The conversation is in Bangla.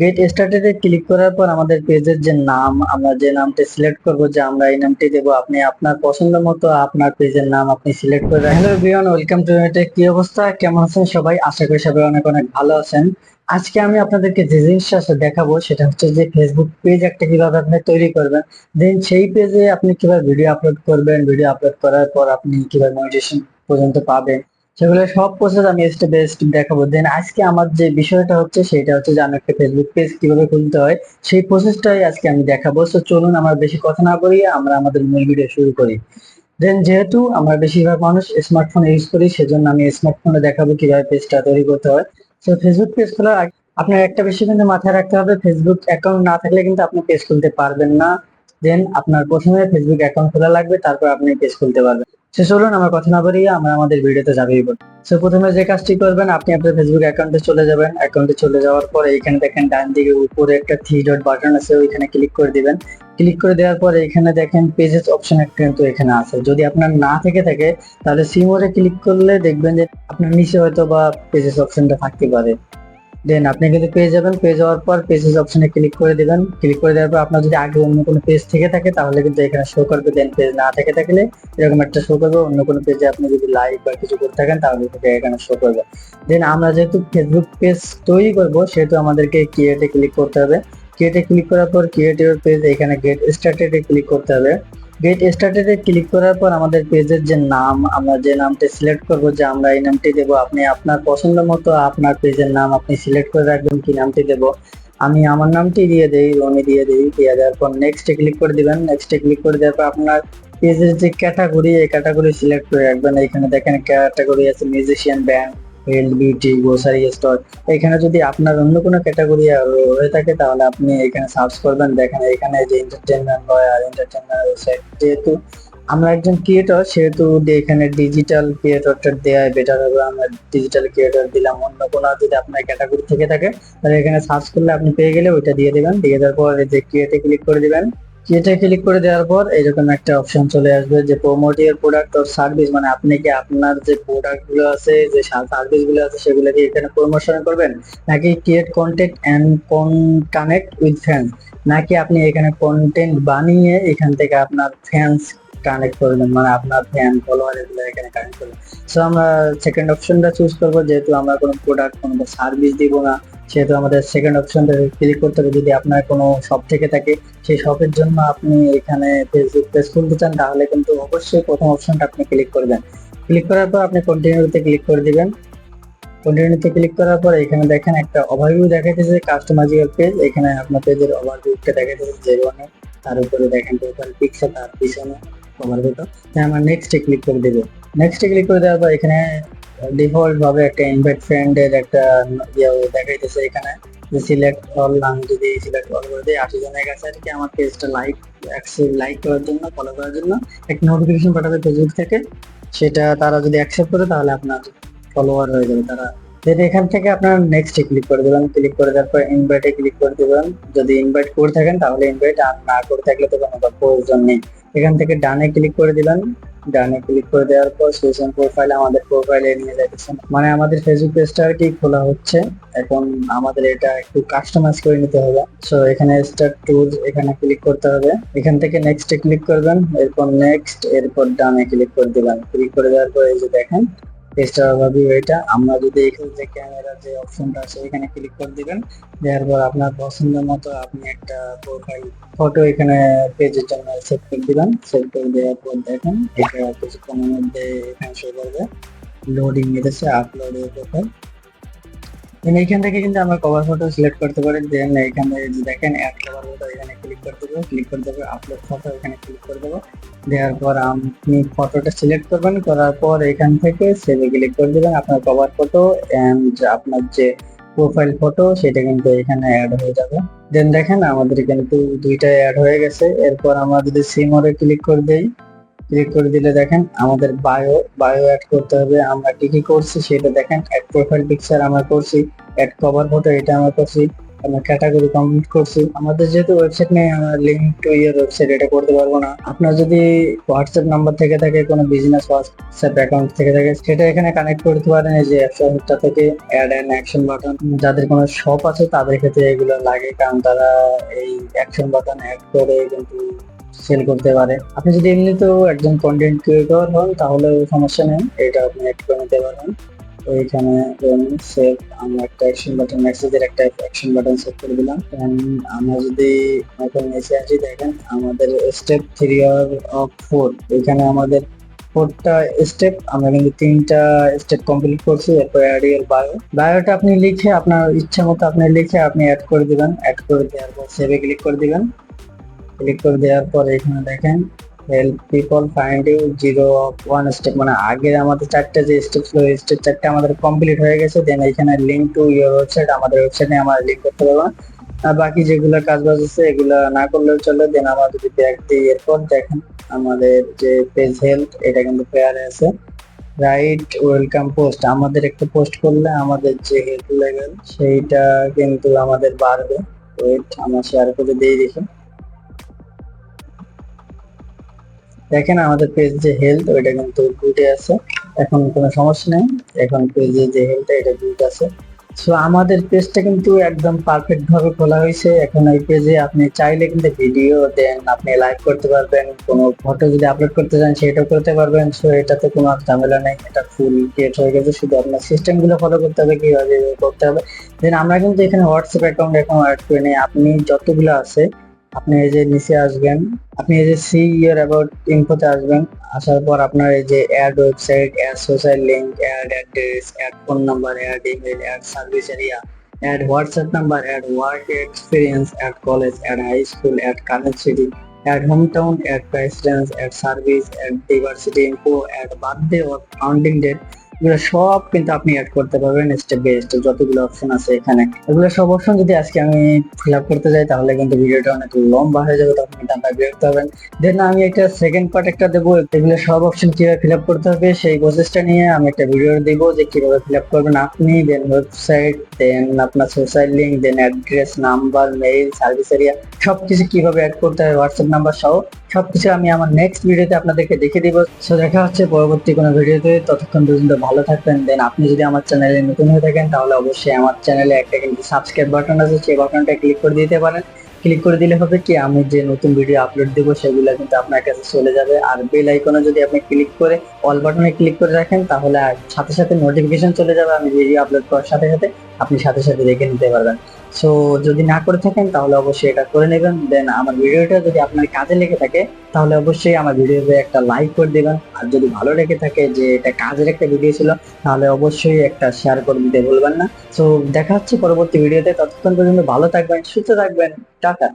গেট স্টার্টেডে ক্লিক করার পর আমাদের পেজের যে নাম, আমরা যে নামটি সিলেক্ট করব, যে আমরা এই নামটি দেব, আপনি আপনার পছন্দ মতো আপনার পেজের নাম আপনি সিলেক্ট করে hello everyone welcome to Unitech কি অবস্থা? কেমন আছেন সবাই? আশা করি সবাই অনেক অনেক ভালো আছেন। আজকে আমি আপনাদেরকে যে জিনিসটা দেখাবো, সেটা হচ্ছে যে ফেসবুক পেজ একটা কীভাবে আপনি তৈরি করবেন। দেন সেই পেজে আপনি কীভাবে ভিডিও আপলোড করবেন ভিডিও আপলোড করার পর আপনি কীভাবে মনিটেশন পর্যন্ত পাবেন। সেগুলো সব প্রসেস আমি স্টেপ বাই স্টেপ দেখাবো। দেন আজকে আমার যে বিষয়টা হচ্ছে, সেটা হচ্ছে যে আমি একটা ফেসবুক পেজ কীভাবে খুলতে হয়, সেই প্রসেসটাই আজকে আমি দেখাবো। তো চলুন আমরা বেশি কথা না বলি আমরা আমাদের মূল ভিডিও শুরু করি। দেন যেহেতু আমরা বেশিরভাগ মানুষ স্মার্টফোন ইউজ করি, সেজন্য আমি স্মার্টফোনে দেখাবো কীভাবে পেজটা তৈরি করতে হয়। তো ফেসবুক পেজ খোলার আপনার একটা বিষয় কিন্তু মাথায় রাখতে হবে ফেসবুক অ্যাকাউন্ট না থাকলে কিন্তু আপনি পেজ খুলতে পারবেন না। দেন আপনার প্রথমে ফেসবুক অ্যাকাউন্ট খোলা লাগবে, তারপর আপনি পেজ খুলতে পারবেন। সে চলুন আমার কথা না বলিয়ে আমরা আমাদের ভিডিওতে যাবেই বলি সো প্রথমে যে কাজটি করবেন, আপনি আপনার ফেসবুক অ্যাকাউন্টে চলে যাবেন। অ্যাকাউন্টে চলে যাওয়ার পর এখানে দেখেন ডান দিকে উপরে একটা থ্রি ডট বাটন আছে, ওইখানে ক্লিক করে দিবেন। ক্লিক করে দেওয়ার পর এখানে দেখেন পেজেস অপশন কিন্তু এখানে আছে। যদি আপনার না থেকে থাকে, তাহলে সিমোরে ক্লিক করলে দেখবেন যে আপনার নিচে হয়তো বা পেজেস অপশনটা থাকতে পারে। দেন আপনি কিন্তু পেয়ে যাবেন পেয়ে যাওয়ার পর পেজেস অপশনে ক্লিক করে দিবেন। ক্লিক করে দেওয়ার পর আপনার যদি আগে অন্য কোনো পেজ থেকে থাকে, তাহলে কিন্তু এখানে শো করবে। দেন পেজ না থেকে থাকলে এরকম একটা শো করবে। অন্য কোনো পেজে আপনি যদি লাইক বা কিছু করে থাকেন, তাহলে এখানে শো করবে। দেন আমরা যেহেতু ফেসবুক পেজ তৈরি করব, সেহেতু আমাদেরকে ক্রিয়েটে ক্লিক করতে হবে। ক্রিয়েটে ক্লিক করার পর ক্রিয়েট ইউর পেজ এখানে গেট স্টার্টেডে ক্লিক করতে হবে। গেট স্টার্টেডে ক্লিক করার পর আমাদের পেজের যে নাম, আমরা যে নামটি সিলেক্ট করব, যে আমরা এই নামটি দেব, আপনি আপনার পছন্দ মতো আপনার পেজের নাম আপনি সিলেক্ট করে রাখবেন, কি নামটি দেব? আমি আমার নামটি দিয়ে দেই, রনি দিয়ে দেই, দিয়ে দেওয়ার পর নেক্সটে ক্লিক করে দিবেন নেক্সটে ক্লিক করে দেওয়ার পর আপনার পেজের যে ক্যাটাগরি এই ক্যাটাগরি সিলেক্ট করে রাখবেন। এখানে দেখেন ক্যাটাগরি আছে musician band health beauty grocery store এখানে যদি আপনার অন্য কোনো ক্যাটাগরি হয়ে থাকে, তাহলে আপনি এখানে সার্চ করবেন। দেখেন, এখানে যে এন্টারটেনমেন্ট আর এন্টারটেনমেন্ট ওয়েবসাইট যেহেতু আমরা একজন ক্রিয়েটর সেহেতু এখানে ডিজিটাল ক্রিয়েটরটা দেওয়া বেটার হবে। আমরা ডিজিটাল ক্রিয়েটর দিলাম, অন্য কোনো যদি আপনার ক্যাটাগরি থেকে থাকে, তাহলে এখানে সার্চ করলে আপনি পেয়ে গেলে ওইটা দিয়ে দিবেন। দিয়ে দেওয়ার পর যে ক্রিয়েটে ক্লিক করে দিবেন ক্রিয়েটে ক্লিক করে দেওয়ার পর এরকম একটা অপশন চলে আসবে যে promote your product or service মানে আপনি কি আপনার যে প্রোডাক্টগুলো আছে, যে সার্ভিসগুলো আছে সেগুলো কি এখানে প্রমোশন করবেন? নাকি create content and connect with fans নাকি আপনি এখানে কন্টেন্ট বানিয়ে এখান থেকে আপনার ফ্যান্স কানেক্ট করবেন মানে আপনার ফ্যান ফলোয়ার এগুলো এখানে কানেক্ট করবেন সো আমরা সেকেন্ড অপশনটা চুজ করব, যেহেতু আমরা কোনো প্রোডাক্ট কোনো সার্ভিস দিব না সেহেতু আমাদের সেকেন্ড অপশনটা ক্লিক করতে হবে, যদি আপনার কোনো শপ থেকে থাকে, সেই শপের জন্য আপনি এখানে ফেসবুক পেজ খুলতে চান, তাহলে কিন্তু অবশ্যই প্রথম অপশনটা আপনি ক্লিক করবেন। ক্লিক করার পর আপনি কন্টিনিউতে ক্লিক করে দিবেন। কন্টিনিউতে ক্লিক করার পর এখানে দেখেন একটা ওভারভিউ দেখাইতেছে কাস্টমাইজিং পেজ এখানে আপনার পেজের ওভারভিউটা দেখাইতেছে, যে ধরনের তার উপরে দেখেন প্রোফাইল পিকচার তার পিছনে ওভারভিউটা আমরা নেক্সটে ক্লিক করে দেবো। নেক্সটে ক্লিক করে দেওয়ার পর এখানে ডিফল্ট ভাবে একটা ইনভাইট ফ্রেন্ডের একটা ইয়ে দেখাইতেছে এখানে, যে সিলেক্ট অল আমি যদি সিলেক্ট অল করে দিই, আশি জনের কাছে আর কি আমার পেজটা লাইক অ্যাকসেপ্ট লাইক করার জন্য ফলো করার জন্য, একটা নোটিফিকেশন পাঠাবে ফেসবুক থেকে, সেটা তারা যদি অ্যাকসেপ্ট করে, তাহলে আপনার ফলোয়ার হয়ে যাবে তারা। দেন এখান থেকে আপনার নেক্সটে ক্লিক করে দেবেন ক্লিক করে দেওয়ার পর ইনভাইটে ক্লিক করে দেবেন। যদি ইনভাইট করে থাকেন, তাহলে ইনভাইট আর না করে থাকলে তো কোনো প্রয়োজন নেই। এখান থেকে ডানে ক্লিক করে দিবেন। ডানে ক্লিক করে দেওয়ার পর সেশন প্রোফাইল আমাদের প্রোফাইলে নিয়ে যাচ্ছে মানে আমাদের ফেসবুক পেজটা আর কি খোলা হচ্ছে। এখন আমাদের এটা একটু কাস্টমাইজ করে নিতে হবে। সো এখানে স্টার টুলস এখানে ক্লিক করতে হবে। এখান থেকে নেক্সট এ ক্লিক করবেন। এরপর নেক্সট এরপর ডানে ক্লিক করে দিবেন ক্লিক করে দেওয়ার পর এই যে দেখেন পেজটা ওভারভিউ এটা। আমরা যদি এখানে যে ক্যামেরার যে অপশনটা আছে, এখানে ক্লিক করে দিবেন। দেওয়ার পর আপনার পছন্দ মতো আপনি একটা প্রোফাইল ফটো এখানে পেজের জন্য সেভ করে দিবেন সেভ করে দেওয়ার পর দেখেন, এটা কিছুক্ষণের মধ্যে এখানে শো করবে। লোডিং নিতেছে আপলোড প্রোফাইল দেন এইখান থেকে কিন্তু আমরা কভার ফটো সিলেক্ট করতে পারি। দেন এখানে যে দেখেন অ্যাড কভার ফটো এখানে ক্লিক করতে দেবো ক্লিক করে দেবো আপলোড ফটো এখানে ক্লিক করে দেবো। দেওয়ার পর আপনি ফটোটা সিলেক্ট করবেন। করার পর এখান থেকে সেভে ক্লিক করে দেবেন আপনার কভার ফটো এন্ড আপনার যে প্রোফাইল ফটো সেটা কিন্তু এখানে অ্যাড হয়ে যাবে। দেন দেখেন, আমাদের কিন্তু দুইটা অ্যাড হয়ে গেছে। এরপর আমরা যদি সিমরে ক্লিক করে দেই ক্লিক করে দিলে দেখেন আমাদের বায়ো বায়ো অ্যাড করতে হবে। আমরা কি কি করছি সেটা দেখেন অ্যাড প্রোফাইল পিকচার আমরা করছি অ্যাড কভার ফটো এটা আমরা করছি, আমরা ক্যাটাগরি কমপ্লিট করছি। আমাদের যেহেতু ওয়েবসাইট নেই, আমরা লিঙ্ক টু ইয়ার ওয়েবসাইট এটা করতে পারব না। আপনার যদি হোয়াটসঅ্যাপ নাম্বার থেকে থাকে, কোনো বিজনেস হোয়াটসঅ্যাপ অ্যাকাউন্ট থেকে থাকে, সেটা এখানে কানেক্ট করতে পারেন। এই যে অ্যাপসটা থেকে অ্যাড অ্যান্ড অ্যাকশন বাটন যাদের কোনো শপ আছে, তাদের ক্ষেত্রে এগুলো লাগে, কারণ তারা এই অ্যাকশন বাটন অ্যাড করে কিন্তু সেল করতে পারে। আপনি যদি এমনিতেও একজন কন্টেন্ট ক্রিয়েটর হন, তাহলে সমস্যা নেই। এটা আপনি অ্যাড করে নিতে পারেন তো এখানে সেভ আমরা একটা অ্যাকশন বাটন মেসেজের একটা অ্যাকশন বাটন সেভ করে দিলাম। আমরা যদি এখন নিচে আসি, দেখেন আমাদের স্টেপ থ্রি অফ ফোর এখানে আমাদের ফোরটা স্টেপ আমরা কিন্তু তিনটা স্টেপ কমপ্লিট করছি, এরপর অ্যাড ইয়ার বায়ো বায়োটা আপনি লিখে, আপনার ইচ্ছা মতো আপনি লিখে, আপনি অ্যাড করে দিবেন। অ্যাড করে দেওয়ার পর সেভে ক্লিক করে দিবেন। ক্লিক করে দেওয়ার পর এখানে দেখেন help people find zero one step মানে আগে আমাদের চারটে যে স্টেপ ছিল স্টেপ চারটে আমাদের কমপ্লিট হয়ে গেছে দেন এখানে লিঙ্ক টু ইউর ওয়েবসাইট আমাদের ওয়েবসাইটে আমরা লিঙ্ক করতে পারব আর বাকি যেগুলো কাজ বাজ আছে, এগুলো না করলেও চলে দেন আমরা যদি ব্যাক দিই, এরপর দেখেন আমাদের যে পেজ হেলথ এটা কিন্তু পেয়ারে আছে রাইট ওয়েলকাম পোস্ট আমাদের একটা পোস্ট করলে আমাদের যে হেল্প লেভেল সেইটা কিন্তু আমাদের বাড়বে। ওয়েট আমরা শেয়ার করে দিয়ে দেখি। দেখেন আমাদের পেজ যে হেলথ ওইটা কিন্তু গুডে আছে। এখন কোনো সমস্যা নেই। এখন পেজে যে হেলথ এটা গুড আছে। সো আমাদের পেজটা কিন্তু একদম পারফেক্ট ভাবে খোলা হয়েছে। এখন এই পেজে আপনি চাইলে কিন্তু ভিডিও দেন, আপনি লাইভ করতে পারবেন। কোনো ফটো যদি আপলোড করতে চান, সেটাও করতে পারবেন। সো এটাতে কোনো ঝামেলা নেই। এটা ফুল ক্রিয়েট হয়ে গেছে। শুধু আপনার সিস্টেমগুলো ফলো করতে হবে, কীভাবে করতে হবে। দেন আমরা কিন্তু এখানে হোয়াটসঅ্যাপ অ্যাকাউন্ট এখন অ্যাড করে নিই আপনি যতগুলো আছে আপনি এই যে নিচে আসবেন, আপনি এই যে সি ইয়ার অ্যাবাউট ইনফোতে আসবেন, আসার পর আপনার এই যে add website add social link add address add phone number add email add service area add WhatsApp number add work experience add college add high school add current city add home town add range add service add diversity info add birthday or founding date এগুলো সব কিন্তু আপনি অ্যাড করতে পারবেন স্টেপ বাই স্টেপ যতগুলো অপশন আছে এখানে। এগুলো সব অপশন যদি আজকে আমি ফিল আপ করতে যাই, তাহলে কিন্তু ভিডিওটা অনেক লম্বা হয়ে যাবে, তখন কিন্তু আপনারা বিরক্ত হবেন। দেন আমি একটা সেকেন্ড পার্ট একটা দেবো, এগুলো সব অপশন কীভাবে ফিল আপ করতে হবে, সেই প্রসেসটা নিয়ে আমি একটা ভিডিও দিব যে কীভাবে ফিল আপ করবেন আপনি দেন ওয়েবসাইট দেন আপনার সোশ্যাল লিঙ্ক দেন address number mail service area সবকিছু কীভাবে অ্যাড করতে হয় হোয়াটসঅ্যাপ নাম্বার সহ। সবকিছু আমি আমার নেক্সট ভিডিওতে আপনাদেরকে দেখে দিব। সো দেখা হচ্ছে পরবর্তী কোনো ভিডিওতে ততক্ষণ পর্যন্ত ভালো থাকবেন। দেন আপনি যদি আমার চ্যানেলে নতুন হয়ে থাকেন, তাহলে অবশ্যই আমার চ্যানেলে একটা কিন্তু সাবস্ক্রাইব বাটন আছে। সেই বাটনটা ক্লিক করে দিতে পারেন। ক্লিক করে দিলে হবে কি, আমি যে নতুন ভিডিও আপলোড দেবো, সেগুলো কিন্তু আপনার কাছে চলে যাবে। আর বেল আইকনে যদি আপনি ক্লিক করে অল বাটনে ক্লিক করে রাখেন, তাহলে সাথে সাথে নোটিফিকেশন চলে যাবে। আমি ভিডিও আপলোড করার সাথে সাথে আপনি সাথে সাথে দেখে নিতে পারবেন। সো যদি না করে থাকেন, তাহলে অবশ্যই এটা করে নেবেন। দেন আমার ভিডিওটা যদি আপনার কাজে লেগে থাকে, তাহলে অবশ্যই আমার ভিডিওতে একটা লাইক করে দেবেন। আর যদি ভালো লেগে থাকে যে এটা কাজের একটা ভিডিও ছিল, তাহলে অবশ্যই একটা শেয়ার করে দিতে ভুলবেন না। সো দেখা হচ্ছে পরবর্তী ভিডিওতে ততক্ষণ পর্যন্ত ভালো থাকবেন, সুস্থ থাকবেন। টাটা।